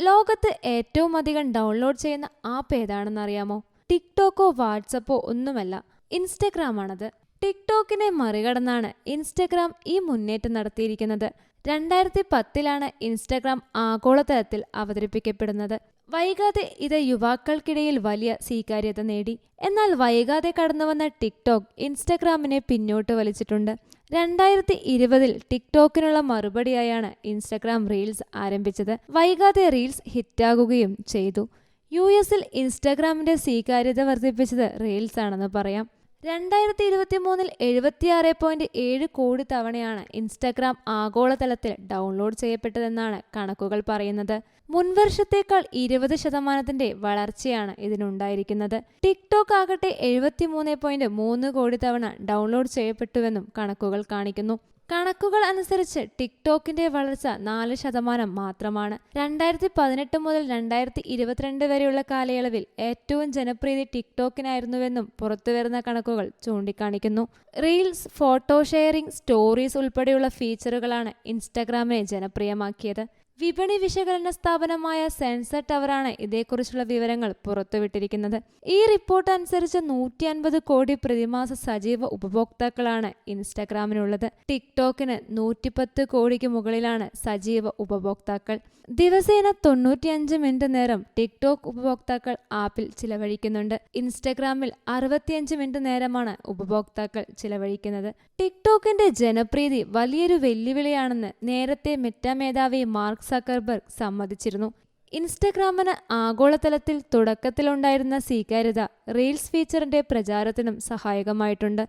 ലോകത്ത് ഏറ്റവും അധികം ഡൗൺലോഡ് ചെയ്യുന്ന ആപ്പ് ഏതാണെന്ന് അറിയാമോ ടിക്ടോക്കോ വാട്സപ്പോ ഒന്നുമല്ല. ഇൻസ്റ്റഗ്രാം ആണത് ടിക്ടോക്കിനെ മറികടന്നാണ് ഇൻസ്റ്റഗ്രാം ഈ മുന്നേറ്റം നടത്തിയിരിക്കുന്നത്. രണ്ടായിരത്തി പത്തിലാണ് ഇൻസ്റ്റഗ്രാം ആഗോളതലത്തിൽ അവതരിപ്പിക്കപ്പെടുന്നത്. വൈകാതെ ഇത് യുവാക്കൾക്കിടയിൽ വലിയ സ്വീകാര്യത നേടി. എന്നാൽ വൈകാതെ കടന്നുവന്ന ടിക്ടോക്ക് ഇൻസ്റ്റഗ്രാമിനെ പിന്നോട്ട് വലിച്ചിട്ടുണ്ട്. രണ്ടായിരത്തി ഇരുപതിൽ ടിക്ടോക്കിനുള്ള മറുപടിയായാണ് ഇൻസ്റ്റഗ്രാം റീൽസ് ആരംഭിച്ചത്. വൈകാതെ റീൽസ് ഹിറ്റാകുകയും ചെയ്തു. യു എസിൽ ഇൻസ്റ്റഗ്രാമിന്റെ സ്വീകാര്യത വർദ്ധിപ്പിച്ചത് റീൽസ് ആണെന്ന് പറയാം. രണ്ടായിരത്തി ഇരുപത്തി മൂന്നിൽ എഴുപത്തിയാറ് പോയിന്റ് ഏഴ് കോടി തവണയാണ് ഇൻസ്റ്റാഗ്രാം ആഗോളതലത്തിൽ ഡൗൺലോഡ് ചെയ്യപ്പെട്ടതെന്നാണ് കണക്കുകൾ പറയുന്നത്. മുൻവർഷത്തേക്കാൾ ഇരുപത് ശതമാനത്തിന്റെ വളർച്ചയാണ് ഇതിനുണ്ടായിരിക്കുന്നത്. ടിക്ടോക്ക് ആകട്ടെ എഴുപത്തിമൂന്ന് പോയിന്റ് മൂന്ന് കോടി തവണ ഡൗൺലോഡ് ചെയ്യപ്പെട്ടുവെന്നും കണക്കുകൾ കാണിക്കുന്നു. കണക്കുകൾ അനുസരിച്ച് ടിക്ടോക്കിന്റെ വളർച്ച നാല് ശതമാനം മാത്രമാണ്. രണ്ടായിരത്തി പതിനെട്ട് മുതൽ രണ്ടായിരത്തി ഇരുപത്തിരണ്ട് വരെയുള്ള കാലയളവിൽ ഏറ്റവും ജനപ്രീതി ടിക്ടോക്കിനായിരുന്നുവെന്നും പുറത്തുവരുന്ന കണക്കുകൾ ചൂണ്ടിക്കാണിക്കുന്നു. റീൽസ് ഫോട്ടോ ഷെയറിംഗ് സ്റ്റോറീസ് ഉൾപ്പെടെയുള്ള ഫീച്ചറുകളാണ് ഇൻസ്റ്റഗ്രാമിനെ ജനപ്രിയമാക്കിയത്. വിപണി വിശകലന സ്ഥാപനമായ സെൻസർ ടവറാണ് ഇതേക്കുറിച്ചുള്ള വിവരങ്ങൾ പുറത്തുവിട്ടിരിക്കുന്നത്. ഈ റിപ്പോർട്ട് അനുസരിച്ച് നൂറ്റി അൻപത് കോടി പ്രതിമാസ സജീവ ഉപഭോക്താക്കളാണ് ഇൻസ്റ്റാഗ്രാമിനുള്ളത്. ടിക്ടോക്കിന് നൂറ്റിപ്പത്ത് കോടിക്ക് മുകളിലാണ് സജീവ ഉപഭോക്താക്കൾ. ദിവസേന തൊണ്ണൂറ്റിയഞ്ച് മിനിറ്റ് നേരം ടിക്ടോക്ക് ഉപഭോക്താക്കൾ ആപ്പിൽ ചിലവഴിക്കുന്നുണ്ട്. ഇൻസ്റ്റാഗ്രാമിൽ അറുപത്തിയഞ്ച് മിനിറ്റ് നേരമാണ് ഉപഭോക്താക്കൾ ചിലവഴിക്കുന്നത്. ടിക്ടോക്കിന്റെ ജനപ്രീതി വലിയൊരു വെല്ലുവിളിയാണെന്ന് നേരത്തെ മെറ്റ മേധാവി മാർക്ക് സക്കർബർഗ് സമ്മതിച്ചിരുന്നു. ഇൻസ്റ്റഗ്രാമിന് ആഗോളതലത്തിൽ തുടക്കത്തിലുണ്ടായിരുന്ന സ്വീകാര്യത റീൽസ് ഫീച്ചറിന്റെ പ്രചാരത്തിനും സഹായകമായിട്ടുണ്ട്.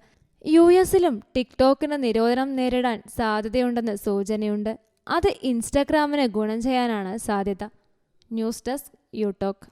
യു എസിലും ടിക്ടോക്കിന് നിരോധനം നേരിടാൻ സാധ്യതയുണ്ടെന്ന് സൂചനയുണ്ട്. അത് ഇൻസ്റ്റഗ്രാമിന് ഗുണം ചെയ്യാനാണ് സാധ്യത. News desk യൂടോക്ക്